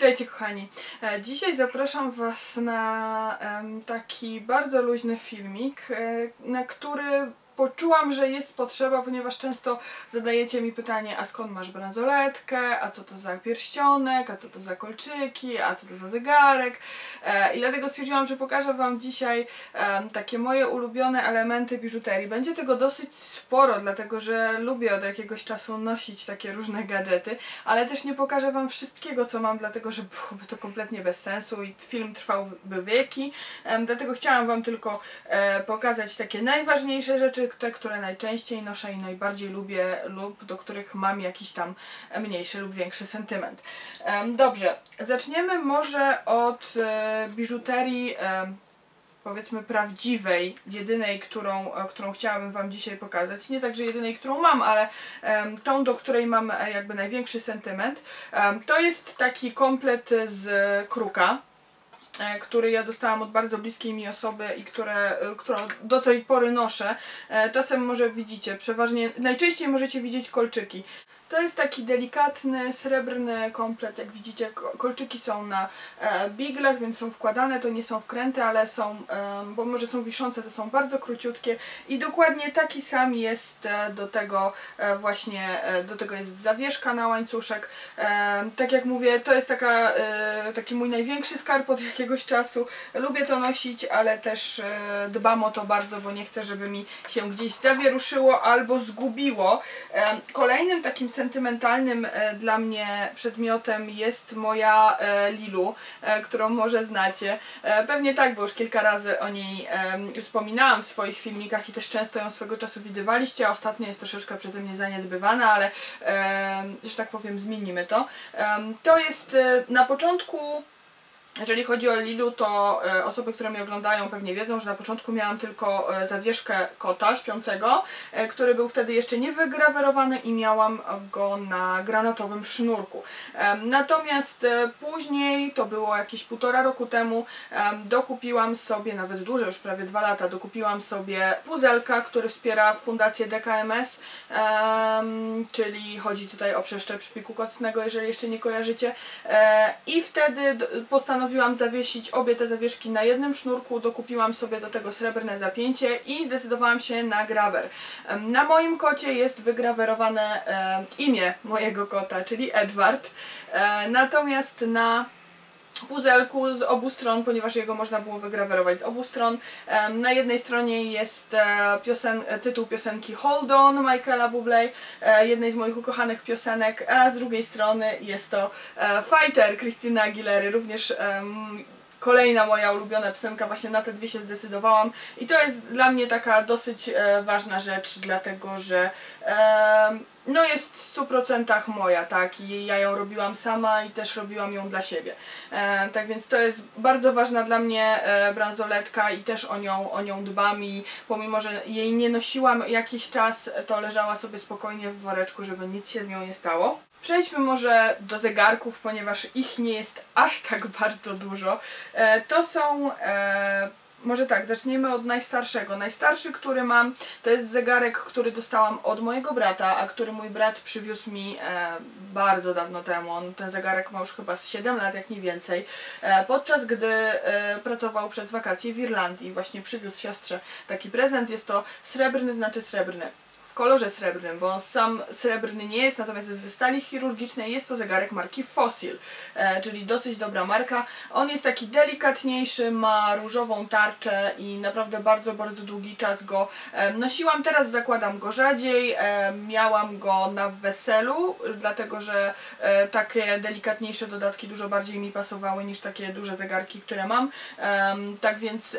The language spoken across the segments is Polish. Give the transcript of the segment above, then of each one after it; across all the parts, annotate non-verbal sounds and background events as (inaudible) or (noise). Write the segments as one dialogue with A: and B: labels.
A: Witajcie kochani. E, Dzisiaj zapraszam Was na taki bardzo luźny filmik, e, na który poczułam, że jest potrzeba, ponieważ często zadajecie mi pytanie, a skąd masz bransoletkę, a co to za pierścionek, a co to za kolczyki, a co to za zegarek. E, I dlatego stwierdziłam, że pokażę Wam dzisiaj takie moje ulubione elementy biżuterii. Będzie tego dosyć sporo, dlatego że lubię od jakiegoś czasu nosić takie różne gadżety, ale też nie pokażę Wam wszystkiego, co mam, dlatego że byłoby to kompletnie bez sensu i film trwałby wieki. Dlatego chciałam Wam tylko e, pokazać takie najważniejsze rzeczy, te, które najczęściej noszę i najbardziej lubię lub do których mam jakiś tam mniejszy lub większy sentyment. Dobrze, zaczniemy może od e, biżuterii em, powiedzmy prawdziwej, jedynej, którą, e, którą chciałabym Wam dzisiaj pokazać. Nie także jedynej, którą mam, ale em, tą, do której mam e, jakby największy sentyment. Em, to jest taki komplet z kruka e, który ja dostałam od bardzo bliskiej mi osoby i które, e, którą do tej pory noszę. E, Czasem może widzicie, przeważnie, najczęściej możecie widzieć kolczyki. To jest taki delikatny, srebrny komplet, jak widzicie ko- kolczyki są na e, biglach, więc są wkładane, to nie są wkręty, ale są, bo może są wiszące, to są bardzo króciutkie i dokładnie taki sam jest e, do tego e, właśnie, do tego jest zawieszka na łańcuszek. Tak jak mówię, to jest taka, taki mój największy skarb od (laughs) jakiegoś czasu. Lubię to nosić, ale też dbam o to bardzo, bo nie chcę, żeby mi się gdzieś zawieruszyło albo zgubiło. Kolejnym takim sentymentalnym e, dla mnie przedmiotem jest moja e, Lilu, e, którą może znacie. Pewnie tak, bo już kilka razy o niej wspominałam w swoich filmikach i też często ją swego czasu widywaliście, a ostatnio jest troszeczkę przeze mnie zaniedbywana, ale że tak powiem zmienimy to. To jest na początku jeżeli chodzi o Lilu, to e, osoby, które mnie oglądają pewnie wiedzą, że na początku miałam tylko e, zawieszkę kota śpiącego, e, który był wtedy jeszcze nie wygrawerowany i miałam go na granatowym sznurku. Natomiast później, to było jakieś półtora roku temu, em, dokupiłam sobie, nawet dłużej, już prawie dwa lata, dokupiłam sobie puzelka, który wspiera fundację DKMS, czyli chodzi tutaj o przeszczep szpiku kostnego, jeżeli jeszcze nie kojarzycie. I wtedy d- postanowiłam zawiesić obie te zawieszki na jednym sznurku, dokupiłam sobie do tego srebrne zapięcie i zdecydowałam się na grawer. Na moim kocie jest wygrawerowane imię mojego kota, czyli Edward. E, Natomiast na puzelku z obu stron, ponieważ jego można było wygrawerować z obu stron. Na jednej stronie jest e, piosen, e, tytuł piosenki Hold On Michaela Bublé, e, jednej z moich ukochanych piosenek, a z drugiej strony jest to Fighter Christina Aguilery, również kolejna moja ulubiona piosenka, właśnie na te dwie się zdecydowałam i to jest dla mnie taka dosyć e, ważna rzecz, dlatego że em, no jest w 100% moja, tak, i ja ją robiłam sama i też robiłam ją dla siebie. E, tak więc to jest bardzo ważna dla mnie e, bransoletka i też o nią, o nią dbam i pomimo, że jej nie nosiłam jakiś czas, to leżała sobie spokojnie w woreczku, żeby nic się z nią nie stało. Przejdźmy może do zegarków, ponieważ ich nie jest aż tak (laughs) bardzo dużo. E, to są e, może tak, zaczniemy od najstarszego. Najstarszy, który mam, to jest zegarek, który dostałam od mojego brata, a który mój brat przywiózł mi e, bardzo dawno temu. On ten zegarek ma już chyba z 7 lat, jak nie więcej. Podczas gdy pracował przez wakacje w Irlandii, właśnie przywiózł siostrze taki prezent. Jest to srebrny, znaczy srebrny w kolorze srebrnym, bo on sam srebrny nie jest, natomiast ze stali chirurgicznej. Jest to zegarek marki Fossil, e, czyli dosyć dobra marka. On jest taki delikatniejszy, ma różową tarczę i naprawdę bardzo, bardzo długi czas go e, nosiłam. Teraz zakładam go rzadziej. E, miałam go na weselu, dlatego że takie delikatniejsze dodatki dużo bardziej mi pasowały niż takie duże zegarki, które mam. Tak więc,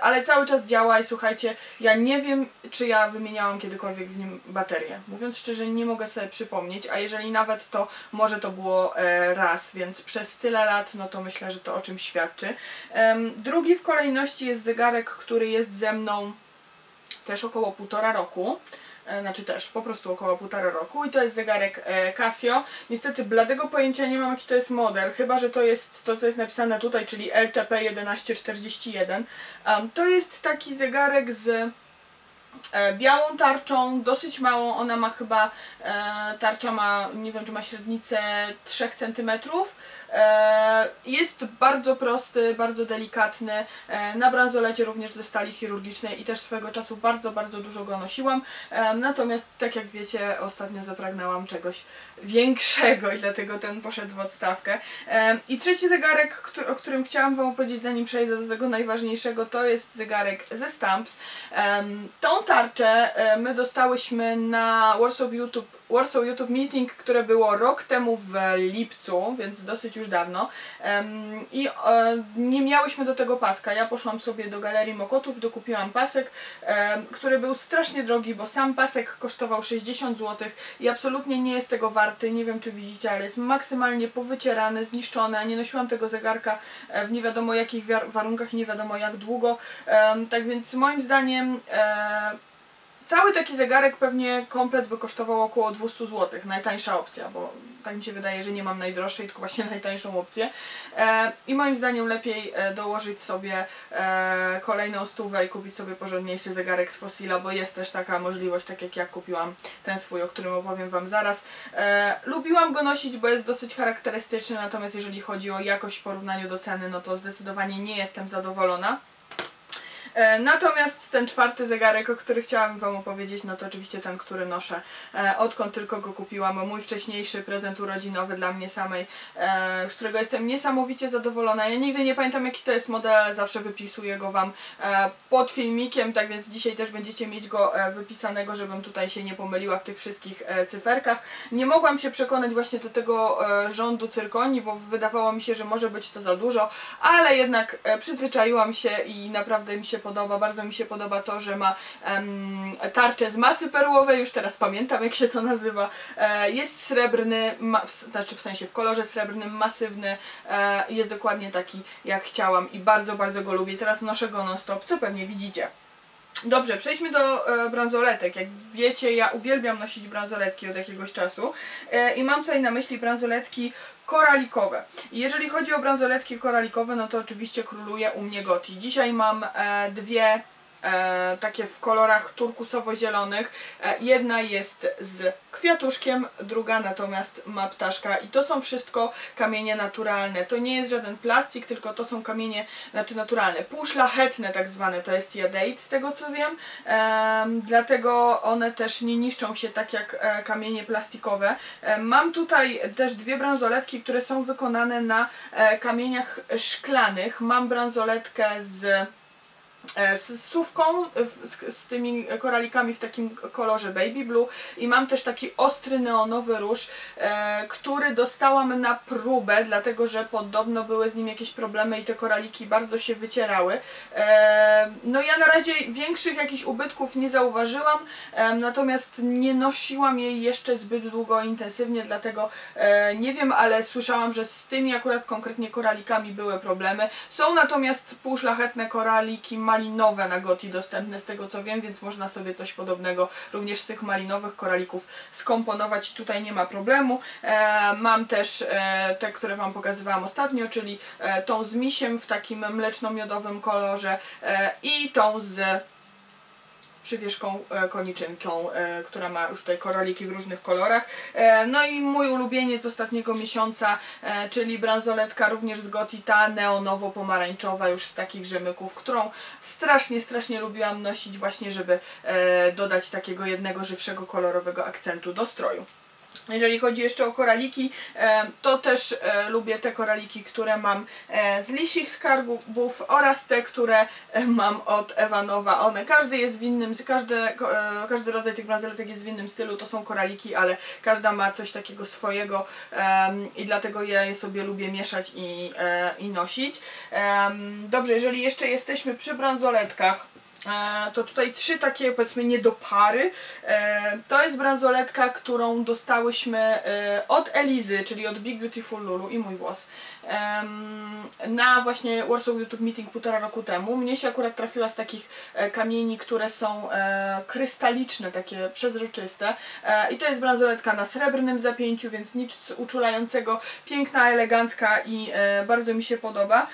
A: ale cały czas działa i słuchajcie, ja nie wiem, czy ja wymieniałam kiedykolwiek w nim baterię. Mówiąc szczerze, nie mogę sobie przypomnieć, a jeżeli nawet, to może to było e, raz, więc przez tyle lat, no to myślę, że to o czym świadczy. Drugi w kolejności jest zegarek, który jest ze mną też około półtora roku. E, Znaczy też po prostu około półtora roku i to jest zegarek e, Casio. Niestety bladego pojęcia nie mam jaki to jest model, chyba że to jest to co jest napisane tutaj, czyli LTP 1141. Um, to jest taki zegarek z białą tarczą, dosyć małą, ona ma chyba, e, tarcza ma, nie wiem czy ma średnicę 3 cm. E, jest bardzo prosty, bardzo delikatny, e, na bransolecie również ze stali chirurgicznej i też swego czasu bardzo, bardzo dużo go nosiłam. E, natomiast tak jak wiecie, ostatnio zapragnęłam czegoś większego i dlatego ten poszedł w odstawkę. I trzeci zegarek, o którym chciałam Wam opowiedzieć, zanim przejdę do tego najważniejszego, to jest zegarek ze Stamps. Tą tarczę my dostałyśmy na Warsaw YouTube Warsaw YouTube Meeting, które było rok temu w lipcu, więc dosyć już dawno. I e, nie miałyśmy do tego paska. Ja poszłam sobie do Galerii Mokotów, dokupiłam pasek, który był strasznie drogi, bo sam pasek kosztował 60 zł i absolutnie nie jest tego Nie wiem, czy widzicie, ale jest maksymalnie powycierany, zniszczony. Nie nosiłam tego zegarka e, w nie wiadomo jakich warunkach nie wiadomo jak długo. tak więc moim zdaniem e, Cały taki zegarek pewnie komplet by kosztował około 200 zł, najtańsza opcja, bo tak mi się wydaje, że nie mam najdroższej, tylko właśnie (laughs) najtańszą opcję. E, I moim zdaniem lepiej e, dołożyć sobie e, kolejną stówę i kupić sobie porządniejszy zegarek z Fossila, bo jest też taka możliwość, tak jak ja kupiłam ten swój, o którym opowiem Wam zaraz. Lubiłam go nosić, bo jest dosyć charakterystyczny, natomiast jeżeli chodzi o jakość w porównaniu do ceny, no to zdecydowanie nie jestem zadowolona. E, natomiast ten czwarty zegarek, o który chciałam Wam opowiedzieć, no to oczywiście ten, który noszę, e, odkąd tylko go kupiłam, mój wcześniejszy prezent urodzinowy dla mnie samej, e, z którego jestem niesamowicie zadowolona. Ja nigdy nie pamiętam jaki to jest model, zawsze wypisuję go Wam pod filmikiem, tak więc dzisiaj też będziecie mieć go wypisanego, żebym tutaj się nie pomyliła w tych wszystkich cyferkach. Nie mogłam się przekonać właśnie do tego rządu cyrkonii, bo wydawało mi się, że może być to za dużo, ale jednak przyzwyczaiłam się i naprawdę mi się podoba. Bardzo mi się podoba to, że ma um, tarczę z masy perłowej, już teraz pamiętam jak się to nazywa. E, jest srebrny, ma, w, znaczy w sensie w kolorze srebrnym, masywny. E, jest dokładnie taki jak chciałam i bardzo, bardzo go lubię. Teraz noszę go non stop, co pewnie widzicie. Dobrze, przejdźmy do e, bransoletek. Jak wiecie, ja uwielbiam nosić bransoletki od jakiegoś czasu e, i mam tutaj na myśli bransoletki koralikowe. Jeżeli chodzi o bransoletki koralikowe, no to oczywiście króluje u mnie Goti. Dzisiaj mam e, dwie e, takie w kolorach turkusowo-zielonych. E, jedna jest z kwiatuszkiem, druga natomiast ma ptaszka i to są wszystko kamienie naturalne. To nie jest żaden plastik, tylko to są kamienie znaczy naturalne, półszlachetne tak zwane, to jest jadeit z tego co wiem, e, dlatego one też nie niszczą się tak jak e, kamienie plastikowe. E, mam tutaj też dwie bransoletki, które są wykonane na e, kamieniach szklanych. Mam bransoletkę z z sówką, z, z, tymi koralikami w takim kolorze baby blue i mam też taki ostry neonowy róż, e, który dostałam na próbę, dlatego że podobno były z nim jakieś problemy i te koraliki bardzo się wycierały. E, no ja na razie większych jakichś ubytków nie zauważyłam, e, natomiast nie nosiłam jej jeszcze zbyt długo intensywnie, dlatego e, nie wiem, ale słyszałam, że z tymi akurat konkretnie koralikami były problemy. Są natomiast półszlachetne koraliki, malinowe na Goti dostępne z tego co wiem, więc można sobie coś podobnego również z tych malinowych koralików skomponować. Tutaj nie ma problemu. E, mam też e, te, które Wam pokazywałam ostatnio, czyli e, tą z misiem w takim mleczno-miodowym kolorze i tą z przywieszką e, koniczynką, e, która ma już tutaj koraliki w różnych kolorach. E, no i mój ulubieniec ostatniego miesiąca, czyli bransoletka również z Gotita, neonowo-pomarańczowa już z takich rzemyków, którą strasznie, strasznie lubiłam nosić właśnie, żeby dodać takiego jednego żywszego kolorowego akcentu do stroju. Jeżeli chodzi jeszcze o koraliki, e, to też e, lubię te koraliki, które mam e, z lisich skarbów oraz te, które mam od Ewanowa. One, każdy jest w innym, każdy, każdy rodzaj tych bransoletek jest w innym stylu, to są koraliki, ale każda ma coś takiego swojego i dlatego ja je sobie lubię mieszać i, i nosić. Dobrze, jeżeli jeszcze jesteśmy przy bransoletkach, to tutaj trzy takie powiedzmy niedopary. E, to jest bransoletka, którą dostałyśmy e, od Elizy, czyli od Big Beautiful Lulu i mój włos na właśnie Warsaw YouTube Meeting półtora roku temu. Mnie się akurat trafiła z takich kamieni, które są krystaliczne, takie przezroczyste i to jest bransoletka na srebrnym zapięciu, więc nic uczulającego, piękna, elegancka i bardzo mi się podoba.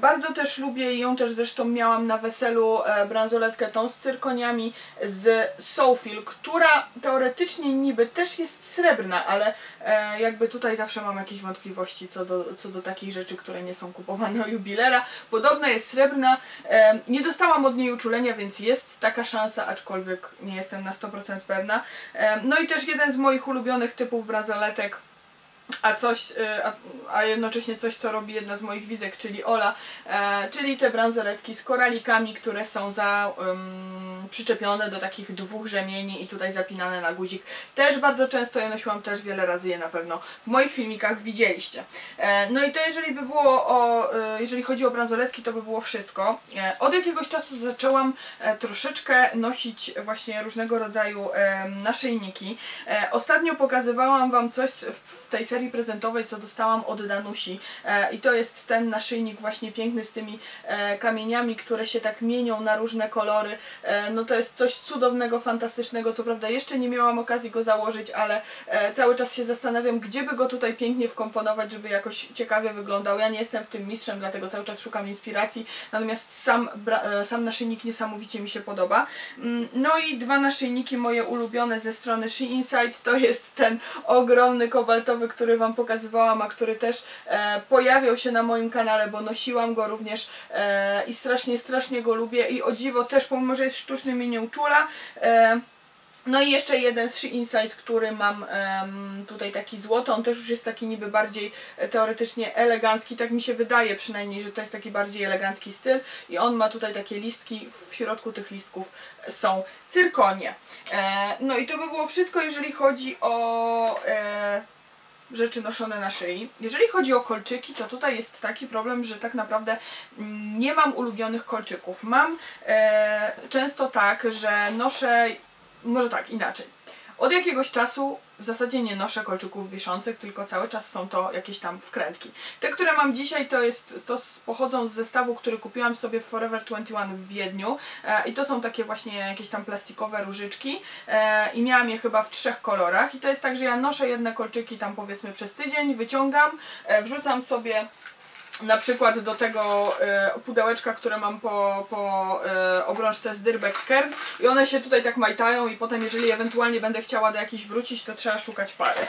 A: Bardzo też lubię ją też zresztą miałam na weselu bransoletkę tą z cyrkoniami z Sofil, która teoretycznie niby też jest srebrna, ale e, jakby tutaj zawsze mam jakieś wątpliwości co do, co do takich rzeczy, które nie są kupowane u jubilera. Podobna jest srebrna, nie dostałam od niej uczulenia, więc jest taka szansa, aczkolwiek nie jestem na 100% pewna. No i też jeden z moich ulubionych typów bransoletek a coś, y, a, a jednocześnie coś, co robi jedna z moich widzek, czyli Ola, e, czyli te bransoletki z koralikami, które są za, um, przyczepione do takich dwóch rzemieni i tutaj zapinane na guzik. Też bardzo często je nosiłam, też wiele razy je na pewno w moich filmikach widzieliście. E, no i to jeżeli by było o, e, jeżeli chodzi o bransoletki, to by było wszystko. E, od jakiegoś czasu zaczęłam e, troszeczkę nosić właśnie różnego rodzaju e, naszyjniki. Ostatnio pokazywałam Wam coś w, w tej serii serii prezentowej, co dostałam od Danusi. E, I to jest ten naszyjnik właśnie piękny z tymi e, kamieniami, które się tak mienią na różne kolory. E, no to jest coś cudownego, fantastycznego. Co prawda jeszcze nie miałam okazji go założyć, ale cały czas się zastanawiam, gdzie by go tutaj pięknie wkomponować, żeby jakoś ciekawie wyglądał. Ja nie jestem w tym mistrzem, dlatego cały czas szukam inspiracji. Natomiast sam, sam naszyjnik niesamowicie mi się podoba. Mm, no i dwa naszyjniki moje ulubione ze strony She Inside to jest ten ogromny kobaltowy, który który Wam pokazywałam, a który też e, pojawiał się na moim kanale, bo nosiłam go również e, i strasznie, strasznie go lubię i o dziwo też, pomimo, że jest sztuczny, mnie nie uczula. E, no i jeszcze jeden z She Inside, który mam um, tutaj taki złoty, on też już jest taki niby bardziej e, teoretycznie elegancki, tak mi się wydaje przynajmniej, że to jest taki bardziej elegancki styl i on ma tutaj takie listki, w środku tych listków są cyrkonie. E, no i to by było wszystko, jeżeli chodzi o... E, rzeczy noszone na szyi. Jeżeli chodzi o kolczyki, to tutaj jest taki problem, że tak naprawdę nie mam ulubionych kolczyków. Mam e, często tak, że noszę, może tak, inaczej. Od jakiegoś czasu w zasadzie nie noszę kolczyków wiszących, tylko cały czas są to jakieś tam wkrętki. Te, które mam dzisiaj, to, jest, to pochodzą z zestawu, który kupiłam sobie w Forever 21 w Wiedniu. E, i to są takie właśnie jakieś tam plastikowe różyczki. E, i miałam je chyba w trzech kolorach. I to jest tak, że ja noszę jedne kolczyki tam powiedzmy przez tydzień, wyciągam, e, wrzucam sobie na przykład do tego e, pudełeczka, które mam po, po e, obrączce z Dyrbek Kern i one się tutaj tak majtają i potem jeżeli ewentualnie będę chciała do jakichś wrócić, to trzeba szukać pary.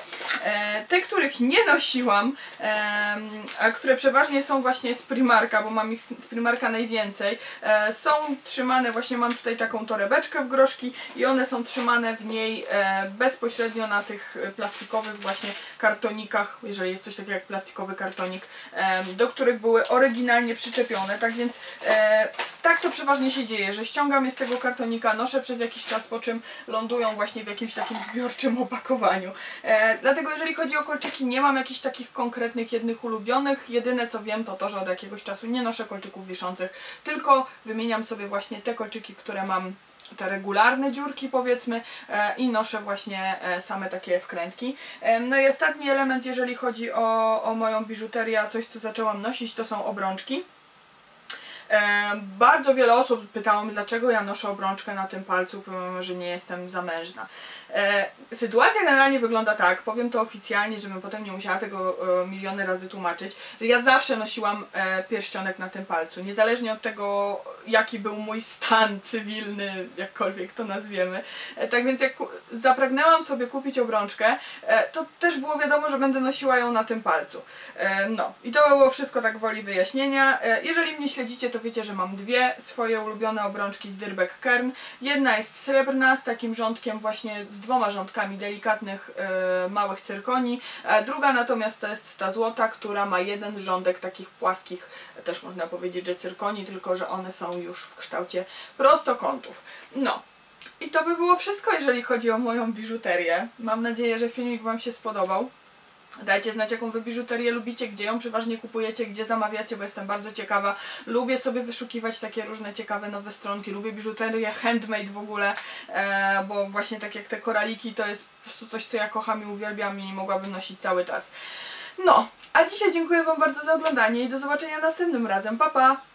A: E, te, których nie nosiłam, e, a które przeważnie są właśnie z Primarka, bo mam ich z Primarka najwięcej, e, są trzymane, właśnie mam tutaj taką torebeczkę w groszki i one są trzymane w niej e, bezpośrednio na tych plastikowych właśnie kartonikach, jeżeli jest coś takiego jak plastikowy kartonik, do których były oryginalnie przyczepione, tak więc e, tak to przeważnie się dzieje, że ściągam je z tego kartonika, noszę przez jakiś czas, po czym lądują właśnie w jakimś takim zbiorczym opakowaniu. E, dlatego jeżeli chodzi o kolczyki, nie mam jakichś takich konkretnych jednych ulubionych, jedyne co wiem to to, że od jakiegoś czasu nie noszę kolczyków wiszących, tylko wymieniam sobie właśnie te kolczyki, które mam te regularne dziurki powiedzmy e, i noszę właśnie e, same takie wkrętki. No i ostatni element, jeżeli chodzi o, o moją biżuterię, coś co zaczęłam nosić, to są obrączki. Bardzo wiele osób pytało mnie, dlaczego ja noszę obrączkę na tym palcu, pomimo, że nie jestem zamężna. E, sytuacja generalnie wygląda tak, powiem to oficjalnie, żebym potem nie musiała tego e, miliony razy tłumaczyć, że ja zawsze nosiłam e, pierścionek na tym palcu, niezależnie od tego, jaki był mój stan cywilny, jakkolwiek to nazwiemy. Tak więc jak zapragnęłam sobie kupić obrączkę, to też było wiadomo, że będę nosiła ją na tym palcu. No i to było wszystko tak woli wyjaśnienia. Jeżeli mnie śledzicie, to wiecie, że mam dwie swoje ulubione obrączki z Dyrbek Kern. Jedna jest srebrna z takim rządkiem właśnie z dwoma rządkami delikatnych, e, małych cyrkoni. Druga natomiast to jest ta złota, która ma jeden rządek takich płaskich, też można powiedzieć, że cyrkoni, tylko że one są już w kształcie prostokątów. No, i to by było wszystko, jeżeli chodzi o moją biżuterię. Mam nadzieję, że filmik Wam się spodobał. Dajcie znać, jaką wy biżuterię lubicie, gdzie ją przeważnie kupujecie, gdzie zamawiacie, bo jestem bardzo ciekawa. Lubię sobie wyszukiwać takie różne ciekawe nowe stronki. Lubię biżuterię handmade w ogóle, e, bo właśnie tak jak te koraliki to jest po prostu coś, co ja kocham i uwielbiam i mogłabym nosić cały czas. No, a dzisiaj dziękuję Wam bardzo za oglądanie i do zobaczenia następnym razem. Pa, pa!